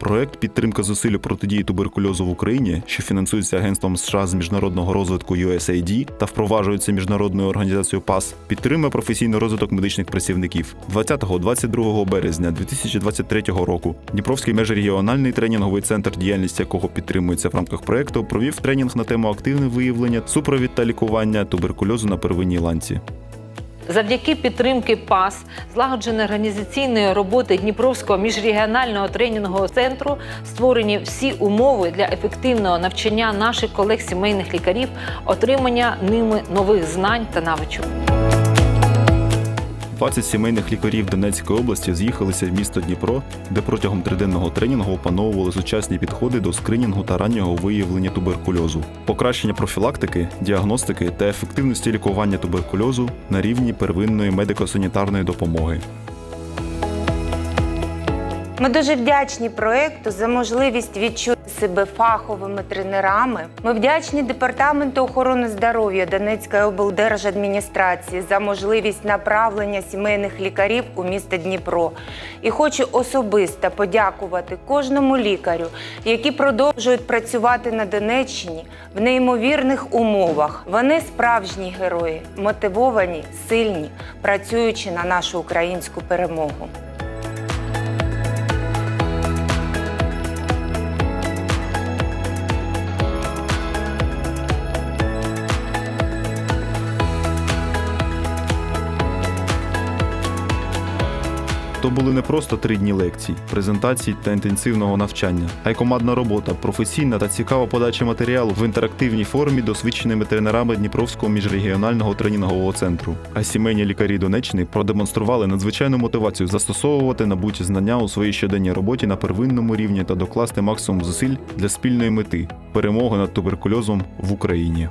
Проект підтримка зусиль протидії туберкульозу в Україні, що фінансується Агентством США з міжнародного розвитку USAID та впроваджується міжнародною організацією ПАС, підтримує професійний розвиток медичних працівників. 20-22 березня 2023 року Дніпровський межрегіональний тренінговий центр, діяльність якого підтримується в рамках проекту, провів тренінг на тему активне виявлення, супровід та лікування туберкульозу на первинній ланці. Завдяки підтримки ПАС, злагодженої організаційної роботи Дніпровського міжрегіонального тренінгового центру створені всі умови для ефективного навчання наших колег сімейних лікарів, отримання ними нових знань та навичок. 20 сімейних лікарів Донецької області з'їхалися в місто Дніпро, де протягом триденного тренінгу опановували сучасні підходи до скринінгу та раннього виявлення туберкульозу, покращення профілактики, діагностики та ефективності лікування туберкульозу на рівні первинної медико-санітарної допомоги. Ми дуже вдячні проекту за можливість відчути себе фаховими тренерами. Ми вдячні департаменту охорони здоров'я Донецької облдержадміністрації за можливість направлення сімейних лікарів у місто Дніпро. І хочу особисто подякувати кожному лікарю, які продовжують працювати на Донеччині в неймовірних умовах. Вони справжні герої, мотивовані, сильні, працюючи на нашу українську перемогу. То були не просто три дні лекцій, презентацій та інтенсивного навчання, а й командна робота, професійна та цікава подача матеріалу в інтерактивній формі досвідченими тренерами Дніпровського міжрегіонального тренінгового центру. А сімейні лікарі Донеччини продемонстрували надзвичайну мотивацію застосовувати набуті знання у своїй щоденній роботі на первинному рівні та докласти максимум зусиль для спільної мети перемоги над туберкульозом в Україні.